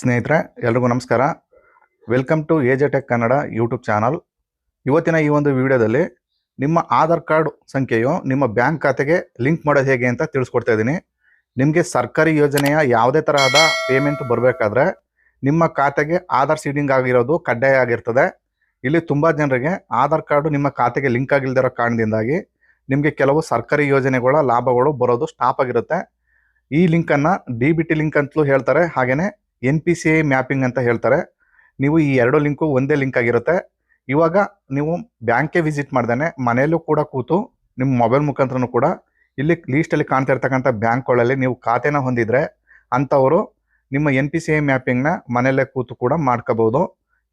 ಸ್ನೇಹಿತರೆ, ಎಲ್ರಿಗೂ ನಮಸ್ಕಾರ. Welcome to A J tech Kannada YouTube channel ಇವತ್ತಿನ ಈ ಒಂದು ವಿಡಿಯೋದಲ್ಲಿ ನಿಮ್ಮ ಆಧಾರ್ ಕಾರ್ಡ್ ಸಂಖ್ಯೆಯು ನಿಮ್ಮ ಬ್ಯಾಂಕ್ ಖಾತೆಗೆ ಲಿಂಕ್ ಮಾಡೋದು ಹೇಗೆ ಅಂತ ತಿಳಿಸ್ಕೊಡ್ತಾ ಇದ್ದೀನಿ. ನಿಮಗೆ ಸರ್ಕಾರಿ ಯೋಜನೆಯ ಯಾವುದೇ ತರಹದ ಪೇಮೆಂಟ್ ಬರಬೇಕಾದ್ರೆ ನಿಮ್ಮ ಖಾತೆಗೆ ಆಧಾರ್ ಸೀಡಿಂಗ್ ಆಗಿರೋದು ಕಡ್ಡಾಯ ಆಗಿರ್ತದೆ. ಇಲ್ಲಿ ತುಂಬ ಜನರಿಗೆ ಆಧಾರ್ ಕಾರ್ಡು ನಿಮ್ಮ ಖಾತೆಗೆ ಲಿಂಕ್ ಆಗಿಲ್ದಿರೋ ಕಾರಣದಿಂದಾಗಿ ನಿಮಗೆ ಕೆಲವು ಸರ್ಕಾರಿ ಯೋಜನೆಗಳ ಲಾಭಗಳು ಬರೋದು ಸ್ಟಾಪ್ ಆಗಿರುತ್ತೆ. ಈ ಲಿಂಕನ್ನು ಡಿ ಬಿ ಟಿ ಲಿಂಕ್ ಅಂತಲೂ ಹೇಳ್ತಾರೆ. ಹಾಗೆಯೇ N P C I mapping ಅಂತ ಹೇಳ್ತಾರೆ. ನೀವು ಈ ಎರಡು ಲಿಂಕು ಒಂದೇ ಲಿಂಕ್ ಆಗಿರುತ್ತೆ. ಇವಾಗ ನೀವು ಬ್ಯಾಂಕ್ಗೆ ವಿಸಿಟ್ ಮಾಡ್ದೇ ಮನೆಯಲ್ಲೂ ಕೂಡ ಕೂತು ನಿಮ್ಮ ಮೊಬೈಲ್ ಮುಖಾಂತರನೂ ಕೂಡ ಇಲ್ಲಿ ಲೀಸ್ಟಲ್ಲಿ ಕಾಣ್ತಾ ಇರ್ತಕ್ಕಂಥ ಬ್ಯಾಂಕ್ಗಳಲ್ಲಿ ನೀವು ಖಾತೆನ ಹೊಂದಿದ್ರೆ ಅಂಥವರು ನಿಮ್ಮ ಎನ್ ಪಿ ಸಿ ಐ ಮ್ಯಾಪಿಂಗ್ನ ಮನೆಯಲ್ಲೇ ಕೂತು ಕೂಡ ಮಾಡ್ಕೋಬೋದು.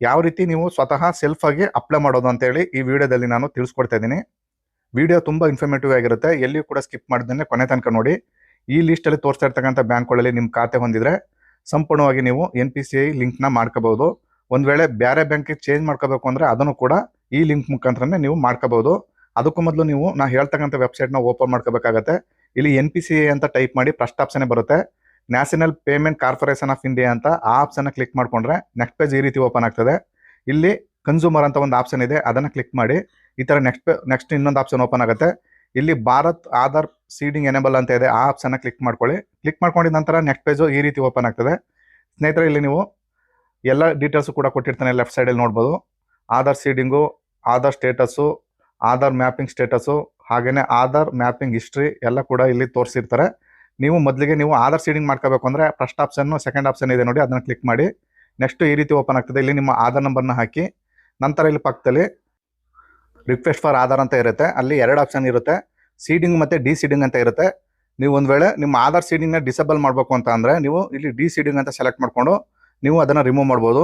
ಯಾವ ರೀತಿ ನೀವು ಸ್ವತಃ ಸೆಲ್ಫಾಗಿ ಅಪ್ಲೈ ಮಾಡೋದು ಅಂತೇಳಿ ಈ ವಿಡಿಯೋದಲ್ಲಿ ನಾನು ತಿಳಿಸ್ಕೊಡ್ತಾ ಇದ್ದೀನಿ. ವಿಡಿಯೋ ತುಂಬ ಇನ್ಫಾರ್ಮೇಟಿವ್ ಆಗಿರುತ್ತೆ. ಎಲ್ಲಿಯೂ ಕೂಡ ಸ್ಕಿಪ್ ಮಾಡಿದ್ರೆ ಕೊನೆ ತನಕ ನೋಡಿ. ಈ ಲೀಸ್ಟಲ್ಲಿ ತೋರಿಸ್ತಾ ಇರ್ತಕ್ಕಂಥ ಬ್ಯಾಂಕ್ಗಳಲ್ಲಿ ನಿಮ್ಮ ಖಾತೆ ಹೊಂದಿದ್ರೆ ಸಂಪೂರ್ಣವಾಗಿ ನೀವು ಎನ್ ಪಿ ಸಿ ಐ ಲಿಂಕ್ನ ಮಾಡ್ಕೋಬಹುದು ಒಂದು ವೇಳೆ ಬೇರೆ ಬ್ಯಾಂಕಿಗೆ ಚೇಂಜ್ ಮಾಡ್ಕೋಬೇಕು ಅಂದರೆ ಅದನ್ನು ಕೂಡ ಈ ಲಿಂಕ್ ಮುಖಾಂತರನೇ ನೀವು ಮಾಡ್ಕೋಬಹುದು ಅದಕ್ಕೂ ಮೊದಲು ನೀವು, ನಾ ಹೇಳ್ತಕ್ಕಂಥ ವೆಬ್ಸೈಟ್ನ ಓಪನ್ ಮಾಡ್ಕೋಬೇಕಾಗತ್ತೆ. ಇಲ್ಲಿ ಎನ್ ಪಿ ಸಿ ಐ ಅಂತ ಟೈಪ್ ಮಾಡಿ ಫಸ್ಟ್ ಆಪ್ಷನ್ ಬರುತ್ತೆ. National payment corporation of India ಅಂತ ಆ ಆಪ್ಷನ್ನ ಕ್ಲಿಕ್ ಮಾಡ್ಕೊಂಡ್ರೆ ನೆಕ್ಸ್ಟ್ ಪೇಜ್ ಈ ರೀತಿ ಓಪನ್ ಆಗ್ತದೆ. ಇಲ್ಲಿ ಕನ್ಸೂಮರ್ ಅಂತ ಒಂದು ಆಪ್ಷನ್ ಇದೆ, ಅದನ್ನು ಕ್ಲಿಕ್ ಮಾಡಿ ಈ ಥರ ನೆಕ್ಸ್ಟ್ ನೆಕ್ಸ್ಟ್ ಇನ್ನೊಂದು ಆಪ್ಷನ್ ಓಪನ್ ಆಗುತ್ತೆ. ಇಲ್ಲಿ ಭಾರತ್ ಆಧಾರ್ ಸೀಡಿಂಗ್ ಎನೇಬಲ್ ಅಂತ ಇದೆ. ಆ ಆಪ್ಷನ್ನ ಕ್ಲಿಕ್ ಮಾಡ್ಕೊಳ್ಳಿ. ಕ್ಲಿಕ್ ಮಾಡ್ಕೊಂಡಿದ ನಂತರ ನೆಕ್ಸ್ಟ್ ಪೇಜು ಈ ರೀತಿ ಓಪನ್ ಆಗ್ತದೆ. ಸ್ನೇಹಿತರೆ, ಇಲ್ಲಿ ನೀವು ಎಲ್ಲ ಡೀಟೇಲ್ಸು ಕೂಡ ಕೊಟ್ಟಿರ್ತಾನೆ. ಲೆಫ್ಟ್ ಸೈಡಲ್ಲಿ ನೋಡ್ಬೋದು. Aadhaar seeding, Aadhaar status, Aadhaar mapping status ಹಾಗೆಯೇ ಆಧಾರ್ ಮ್ಯಾಪಿಂಗ್ ಹಿಸ್ಟ್ರಿ ಎಲ್ಲ ಕೂಡ ಇಲ್ಲಿ ತೋರಿಸಿರ್ತಾರೆ. ನೀವು ಮೊದಲಿಗೆ ನೀವು ಆಧಾರ್ ಸೀಡಿಂಗ್ ಮಾಡ್ಕೋಬೇಕು ಅಂದರೆ ಫಸ್ಟ್ ಆಪ್ಷನ್ನು ಸೆಕೆಂಡ್ ಆಪ್ಷನ್ ಇದೆ ನೋಡಿ. ಅದನ್ನು ಕ್ಲಿಕ್ ಮಾಡಿ. ನೆಕ್ಸ್ಟ್ ಈ ರೀತಿ ಓಪನ್ ಆಗ್ತದೆ. ಇಲ್ಲಿ ನಿಮ್ಮ ಆಧಾರ್ ನಂಬರ್ನ ಹಾಕಿ. ನಂತರ ಇಲ್ಲಿ ಪಕ್ಕದಲ್ಲಿ ರಿಕ್ವೆಸ್ಟ್ ಫಾರ್ ಆಧಾರ್ ಅಂತ ಇರುತ್ತೆ. ಅಲ್ಲಿ ಎರಡು ಆಪ್ಷನ್ ಇರುತ್ತೆ. ಸೀಡಿಂಗ್ ಮತ್ತು ಡಿ ಸೀಡಿಂಗ್ ಅಂತ ಇರುತ್ತೆ. ನೀವು ಒಂದು ವೇಳೆ ನಿಮ್ಮ ಆಧಾರ್ ಸೀಡಿಂಗ್ನ ಡಿಸೇಬಲ್ ಮಾಡಬೇಕು ಅಂತ ಅಂದರೆ ನೀವು ಇಲ್ಲಿ ಡಿ ಸೀಡಿಂಗ್ ಅಂತ ಸೆಲೆಕ್ಟ್ ಮಾಡಿಕೊಂಡು ನೀವು ಅದನ್ನು ರಿಮೂವ್ ಮಾಡ್ಬೋದು.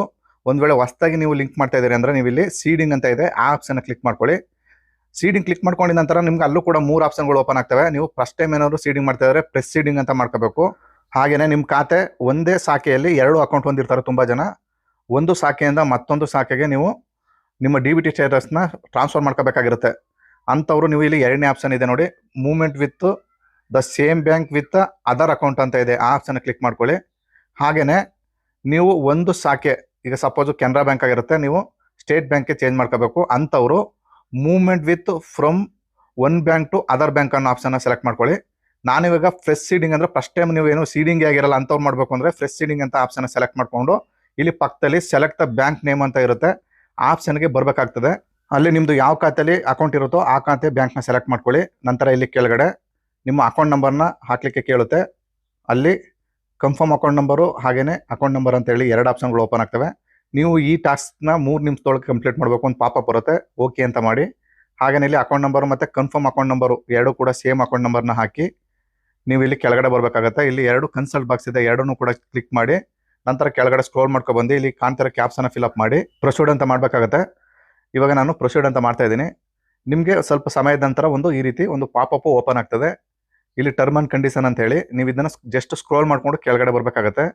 ಒಂದು ವೇಳೆ ಹೊಸ್ದಾಗಿ ನೀವು ಲಿಂಕ್ ಮಾಡ್ತಾ ಇದ್ದೀರಿ ಅಂದರೆ ನೀವು ಇಲ್ಲಿ ಸೀಡಿಂಗ್ ಅಂತ ಇದೆ. ಆ ಆಪ್ಷನ್ನ ಕ್ಲಿಕ್ ಮಾಡ್ಕೊಳ್ಳಿ. ಸೀಡಿಂಗ್ ಕ್ಲಿಕ್ ಮಾಡ್ಕೊಂಡಿದ ನಂತರ ನಿಮ್ಗೆ ಅಲ್ಲೂ ಕೂಡ ಮೂರು ಆಪ್ಷನ್ಗಳು ಓಪನ್ ಆಗ್ತವೆ. ನೀವು ಫಸ್ಟ್ ಟೈಮ್ ಏನಾದರೂ ಸೀಡಿಂಗ್ ಮಾಡ್ತಾ ಇದ್ರೆ ಪ್ರೆಸ್ ಸೀಡಿಂಗ್ ಅಂತ ಮಾಡ್ಕೋಬೇಕು. ಹಾಗೆಯೇ ನಿಮ್ಮ ಖಾತೆ ಒಂದೇ ಶಾಖೆಯಲ್ಲಿ ಎರಡು ಅಕೌಂಟ್ ಹೊಂದಿರ್ತಾರೆ ತುಂಬ ಜನ. ಒಂದು ಶಾಖೆಯಿಂದ ಮತ್ತೊಂದು ಶಾಖೆಗೆ ನೀವು ನಿಮ್ಮ ಡಿ ಬಿ ಟಿ ಸ್ಟೇಟಸ್ನ ಟ್ರಾನ್ಸ್ಫರ್ ಮಾಡ್ಕೋಬೇಕಾಗಿರುತ್ತೆ. ಅಂಥವ್ರು ನೀವು ಇಲ್ಲಿ ಎರಡನೇ ಆಪ್ಷನ್ ಇದೆ ನೋಡಿ. Movement with the same bank with other account ಅಂತ ಇದೆ. ಆ ಆಪ್ಷನ್ ಕ್ಲಿಕ್ ಮಾಡ್ಕೊಳ್ಳಿ. ಹಾಗೆಯೇ ನೀವು ಒಂದು ಶಾಖೆ, ಈಗ ಸಪೋಸು ಕೆನರಾ ಬ್ಯಾಂಕ್ ಆಗಿರುತ್ತೆ, ನೀವು ಸ್ಟೇಟ್ ಬ್ಯಾಂಕ್ಗೆ ಚೇಂಜ್ ಮಾಡ್ಕೋಬೇಕು. ಅಂಥವ್ರು movement with from one bank to other bank ಅನ್ನೋ ಆಪ್ಷನ್ನ ಸೆಲೆಕ್ಟ್ ಮಾಡ್ಕೊಳ್ಳಿ. ನಾನಿವಾಗ ಫ್ರೆಶ್ ಸೀಡಿಂಗ್ ಅಂದರೆ ಫಸ್ಟ್ ಟೈಮ್ ನೀವು ಏನು ಸೀಡಿಂಗ್ ಆಗಿರಲ್ಲ, ಅಂಥವ್ರು ಮಾಡಬೇಕು ಅಂದರೆ ಫ್ರೆಶ್ ಸೀಡಿಂಗ್ ಅಂತ ಆಪ್ಷನ್ನ ಸೆಲೆಕ್ಟ್ ಮಾಡಿಕೊಂಡು, ಇಲ್ಲಿ ಪಕ್ಕದಲ್ಲಿ ಸೆಲೆಕ್ಟ್ ದ ಬ್ಯಾಂಕ್ ನೇಮ್ ಅಂತ ಇರುತ್ತೆ. ಆಪ್ಷನ್ಗೆ ಬರಬೇಕಾಗ್ತದೆ. ಅಲ್ಲಿ ನಿಮ್ಮದು ಯಾವ ಖಾತೆಯಲ್ಲಿ ಅಕೌಂಟ್ ಇರುತ್ತೋ ಆ ಖಾತೆ ಬ್ಯಾಂಕ್ನ ಸೆಲೆಕ್ಟ್ ಮಾಡ್ಕೊಳ್ಳಿ. ನಂತರ ಇಲ್ಲಿ ಕೆಳಗಡೆ ನಿಮ್ಮ ಅಕೌಂಟ್ ನಂಬರ್ನ ಹಾಕಲಿಕ್ಕೆ ಕೇಳುತ್ತೆ. ಅಲ್ಲಿ ಕನ್ಫರ್ಮ್ ಅಕೌಂಟ್ ನಂಬರು ಹಾಗೆಯೇ ಅಕೌಂಟ್ ನಂಬರ್ ಅಂತೇಳಿ ಎರಡು ಆಪ್ಷನ್ಗಳು ಓಪನ್ ಆಗ್ತವೆ. ನೀವು ಈ ಟಾಸ್ಕ್ನ ಮೂರು ನಿಮಿಷದೊಳಗೆ ಕಂಪ್ಲೀಟ್ ಮಾಡಬೇಕು ಅಂತ ಪಾಪ ಬರುತ್ತೆ ಓಕೆ ಅಂತ ಮಾಡಿ. ಹಾಗೆಯೇ ಇಲ್ಲಿ ಅಕೌಂಟ್ ನಂಬರು ಮತ್ತು ಕನ್ಫರ್ಮ್ ಅಕೌಂಟ್ ನಂಬರು ಎರಡು ಕೂಡ ಸೇಮ್ ಅಕೌಂಟ್ ನಂಬರ್ನ ಹಾಕಿ ನೀವು ಇಲ್ಲಿ ಕೆಳಗಡೆ ಬರಬೇಕಾಗತ್ತೆ. ಇಲ್ಲಿ ಎರಡು ಕನ್ಸಲ್ಟ್ ಬಾಕ್ಸ್ ಇದೆ. ಎರಡನ್ನೂ ಕೂಡ ಕ್ಲಿಕ್ ಮಾಡಿ. ನಂತರ ಕೆಳಗಡೆ ಸ್ಕ್ರೋಲ್ ಮಾಡ್ಕೊ ಬಂದು ಇಲ್ಲಿ ಕಾಣ್ತಿರೋ ಕ್ಯಾಪ್ಸನ್ನು ಫಿಲಪ್ ಮಾಡಿ ಪ್ರೊಸೀಡ್ ಅಂತ ಮಾಡಬೇಕಾಗತ್ತೆ. ಇವಾಗ ನಾನು ಪ್ರೊಸೀಡ್ ಅಂತ ಮಾಡ್ತಾ ಇದ್ದೀನಿ. ನಿಮಗೆ ಸ್ವಲ್ಪ ಸಮಯದ ನಂತರ ಒಂದು ಈ ರೀತಿ ಒಂದು ಪಾಪಪ್ಪು ಓಪನ್ ಆಗ್ತದೆ. ಇಲ್ಲಿ ಟರ್ಮ್ ಅಂಡ್ ಕಂಡೀಷನ್ ಅಂತ ಹೇಳಿ ನೀವು ಇದನ್ನು ಜಸ್ಟ್ ಸ್ಕ್ರೋಲ್ ಮಾಡ್ಕೊಂಡು ಕೆಳಗಡೆ ಬರಬೇಕಾಗತ್ತೆ.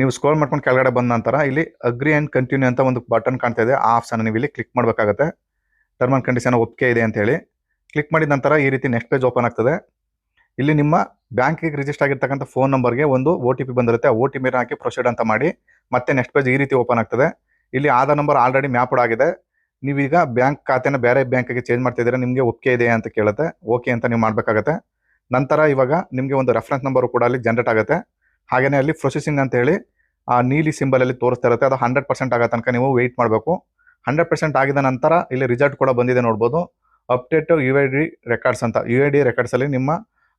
ನೀವು ಸ್ಕ್ರೋಲ್ ಮಾಡ್ಕೊಂಡು ಕೆಳಗಡೆ ಬಂದ ನಂತರ ಇಲ್ಲಿ ಅಗ್ರಿ ಆ್ಯಂಡ್ ಕಂಟಿನ್ಯೂ ಅಂತ ಒಂದು ಬಟನ್ ಕಾಣ್ತಾ ಇದೆ. ಆ ಆಪ್ಷನ್ ನೀವು ಇಲ್ಲಿ ಕ್ಲಿಕ್ ಮಾಡಬೇಕಾಗತ್ತೆ. ಟರ್ಮ್ ಆ್ಯಂಡ್ ಕಂಡೀಷನ್ ಒಪ್ಪಿಗೆ ಇದೆ ಅಂತ ಹೇಳಿ. ಕ್ಲಿಕ್ ಮಾಡಿದ ನಂತರ ಈ ರೀತಿ ನೆಕ್ಸ್ಟ್ ಪೇಜ್ ಓಪನ್ ಆಗ್ತದೆ. ಇಲ್ಲಿ ನಿಮ್ಮ ಬ್ಯಾಂಕಿಗೆ ರಿಜಿಸ್ಟರ್ ಆಗಿರ್ತಕ್ಕಂಥ ಫೋನ್ ನಂಬರ್ಗೆ ಒಂದು ಒ ಟಿ ಪಿ ಬಂದಿರುತ್ತೆ. ಆ ಒ ಟಿ ಪಿನ ಹಾಕಿ ಪ್ರೊಸೀಡ್ ಅಂತ ಮಾಡಿ ಮತ್ತೆ ನೆಕ್ಸ್ಟ್ ಪೇಜ್ ಈ ರೀತಿ ಓಪನ್ ಆಗ್ತದೆ. ಇಲ್ಲಿ ಆಧಾರ್ ನಂಬರ್ ಆಲ್ರೆಡಿ ಮ್ಯಾಪ್ಡ್ ಆಗಿದೆ. ನೀವೀಗ ಬ್ಯಾಂಕ್ ಖಾತೆನ ಬೇರೆ ಬ್ಯಾಂಕಿಗೆ ಚೇಂಜ್ ಮಾಡ್ತಿದ್ದೀರಾ, ನಿಮಗೆ ಒಪ್ಪಿಗೆ ಇದೆ ಅಂತ ಕೇಳುತ್ತೆ. ಓಕೆ ಅಂತ ನೀವು ಮಾಡಬೇಕಾಗತ್ತೆ. ನಂತರ ಇವಾಗ ನಿಮಗೆ ಒಂದು ರೆಫರೆನ್ಸ್ ನಂಬರು ಕೂಡ ಅಲ್ಲಿ ಜನರೇಟ್ ಆಗುತ್ತೆ. ಹಾಗೆಯೇ ಅಲ್ಲಿ ಪ್ರೊಸೆಸಿಂಗ್ ಅಂತ ಹೇಳಿ, ಆ ನೀಲಿ ಸಿಂಬಲಲ್ಲಿ ತೋರಿಸ್ತಾ ಇರುತ್ತೆ. ಅದು ಹಂಡ್ರೆಡ್ ಪರ್ಸೆಂಟ್ ಆಗೋ ತನಕ ನೀವು ವೆಯ್ಟ್ ಮಾಡಬೇಕು. ಹಂಡ್ರೆಡ್ ಪರ್ಸೆಂಟ್ ಆಗಿದ ನಂತರ ಇಲ್ಲಿ ರಿಸಲ್ಟ್ ಕೂಡ ಬಂದಿದೆ ನೋಡ್ಬೋದು. Update U I D records ಅಂತ. ಯು ಐ ಡಿ ರೆಕಾರ್ಡ್ಸಲ್ಲಿ ನಿಮ್ಮ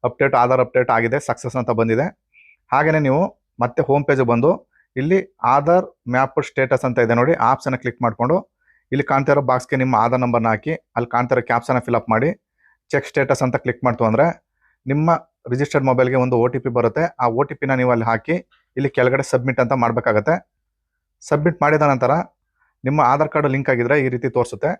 ಅಪ್ಡೇಟ್, ಆಧಾರ್ ಅಪ್ಡೇಟ್ ಆಗಿದೆ, ಸಕ್ಸಸ್ ಅಂತ ಬಂದಿದೆ. ಹಾಗೆಯೇ ನೀವು ಮತ್ತೆ ಹೋಮ್ ಪೇಜ್ ಬಂದು ಇಲ್ಲಿ ಆಧಾರ್ ಮ್ಯಾಪ್ ಸ್ಟೇಟಸ್ ಅಂತ ಇದೆ ನೋಡಿ ಆಪ್ಸನ್ನು ಕ್ಲಿಕ್ ಮಾಡಿಕೊಂಡು ಇಲ್ಲಿ ಕಾಣ್ತಿರೋ ಬಾಕ್ಸ್ಗೆ ನಿಮ್ಮ ಆಧಾರ್ ನಂಬರ್ನ ಹಾಕಿ, ಅಲ್ಲಿ ಕಾಣ್ತಾ ಇರೋ ಕ್ಯಾಪ್ಸನ್ನು ಫಿಲಪ್ ಮಾಡಿ ಚೆಕ್ ಸ್ಟೇಟಸ್ ಅಂತ ಕ್ಲಿಕ್ ಮಾಡ್ತು ಅಂದರೆ ನಿಮ್ಮ ರಿಜಿಸ್ಟರ್ಡ್ ಮೊಬೈಲ್ಗೆ ಒಂದು ಒ ಬರುತ್ತೆ. ಆ ಒ ಟಿ ನೀವು ಅಲ್ಲಿ ಹಾಕಿ ಇಲ್ಲಿ ಕೆಳಗಡೆ ಸಬ್ಮಿಟ್ ಅಂತ ಮಾಡಬೇಕಾಗತ್ತೆ. ಸಬ್ಮಿಟ್ ಮಾಡಿದ ನಂತರ ನಿಮ್ಮ ಆಧಾರ್ ಕಾರ್ಡ್ ಲಿಂಕ್ ಆಗಿದ್ರೆ ಈ ರೀತಿ ತೋರಿಸುತ್ತೆ.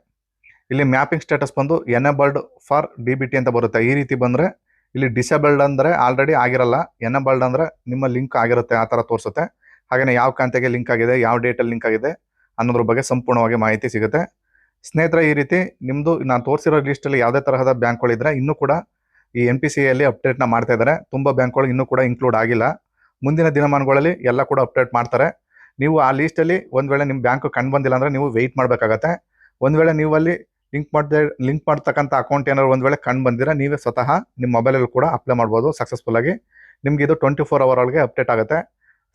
ಇಲ್ಲಿ ಮ್ಯಾಪಿಂಗ್ ಸ್ಟೇಟಸ್ ಬಂದು ಎನೇಬಲ್ಡ್ ಫಾರ್ ಡಿ ಅಂತ ಬರುತ್ತೆ. ಈ ರೀತಿ ಬಂದರೆ ಇಲ್ಲಿ ಡಿಸೇಬಲ್ಡ್ ಅಂದರೆ ಆಲ್ರೆಡಿ ಆಗಿರಲ್ಲ ಎನಬಲ್ಡ್ ಅಂದರೆ ನಿಮ್ಮ ಲಿಂಕ್ ಆಗಿರುತ್ತೆ, ಆ ಥರ ತೋರಿಸುತ್ತೆ. ಹಾಗೆಯೇ ಯಾವ ಖಾತೆಗೆ ಲಿಂಕ್ ಆಗಿದೆ, ಯಾವ ಡೇಟಲ್ಲಿ ಲಿಂಕ್ ಆಗಿದೆ ಅನ್ನೋದ್ರ ಬಗ್ಗೆ ಸಂಪೂರ್ಣವಾಗಿ ಮಾಹಿತಿ ಸಿಗುತ್ತೆ. ಸ್ನೇಹಿತರೆ, ಈ ರೀತಿ ನಿಮ್ಮದು ನಾನು ತೋರಿಸಿರೋ ಲಿಸ್ಟಲ್ಲಿ ಯಾವುದೇ ತರಹದ ಬ್ಯಾಂಕ್ಗಳಿದ್ರೆ ಇನ್ನೂ ಕೂಡ ಈ ಎನ್ ಪಿ ಸಿ ಅಲ್ಲಿ ಅಪ್ಡೇಟ್ನ ಮಾಡ್ತಾ ಇದ್ದಾರೆ. ತುಂಬ ಬ್ಯಾಂಕ್ಗಳು ಇನ್ನೂ ಕೂಡ ಇನ್ಕ್ಲೂಡ್ ಆಗಿಲ್ಲ. ಮುಂದಿನ ದಿನಮಾನಗಳಲ್ಲಿ ಎಲ್ಲ ಕೂಡ ಅಪ್ಡೇಟ್ ಮಾಡ್ತಾರೆ. ನೀವು ಆ ಲೀಸ್ಟಲ್ಲಿ ಒಂದು ವೇಳೆ ನಿಮ್ಮ ಬ್ಯಾಂಕ್ ಕಂಡು ಬಂದಿಲ್ಲ ಅಂದರೆ ನೀವು ವೆಯ್ಟ್ ಮಾಡಬೇಕಾಗತ್ತೆ. ಒಂದು ವೇಳೆ ನೀವು ಅಲ್ಲಿ ಲಿಂಕ್ ಮಾಡಿದೆ ಲಿಂಕ್ ಮಾಡ್ತಕ್ಕಂಥ ಅಕೌಂಟ್ ಏನಾದ್ರು ಒಂದು ವೇಳೆ ಕಂಡು ಬಂದಿರ, ನೀವೇ ಸ್ವತಃ ನಿಮ್ಮ ಮೊಬೈಲಲ್ಲಿ ಕೂಡ ಅಪ್ಲೈ ಮಾಡ್ಬೋದು ಸಕ್ಸಸ್ಫುಲ್ ಆಗಿ. ನಿಮ್ಗೆ ಇದು ಟ್ವೆಂಟಿ ಫೋರ್ ಅವರ್ ಒಳಗೆ ಅಪ್ಡೇಟ್ ಆಗುತ್ತೆ.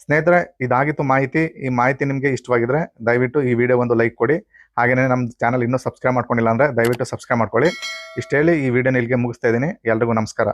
ಸ್ನೇಹಿತರೆ, ಇದಾಗಿತ್ತು ಮಾಹಿತಿ. ಈ ಮಾಹಿತಿ ನಿಮಗೆ ಇಷ್ಟವಾಗಿದ್ರೆ ದಯವಿಟ್ಟು ಈ ವಿಡಿಯೋ ಒಂದು ಲೈಕ್ ಕೊಡಿ. ಹಾಗೆಯೇ ನಮ್ಮ ಚಾನಲ್ ಇನ್ನೂ ಸಬ್ಸ್ಕ್ರೈಬ್ ಮಾಡ್ಕೊಂಡಿಲ್ಲ ಅಂದರೆ ದಯವಿಟ್ಟು ಸಬ್ಸ್ಕ್ರೈಬ್ ಮಾಡ್ಕೊಳ್ಳಿ. ಇಷ್ಟು ಹೇಳಿ ಈ ವಿಡಿಯೋನ ಇಲ್ಲಿಗೆ ಮುಗಿಸ್ತಾ ಇದ್ದೀನಿ. ಎಲ್ರಿಗೂ ನಮಸ್ಕಾರ.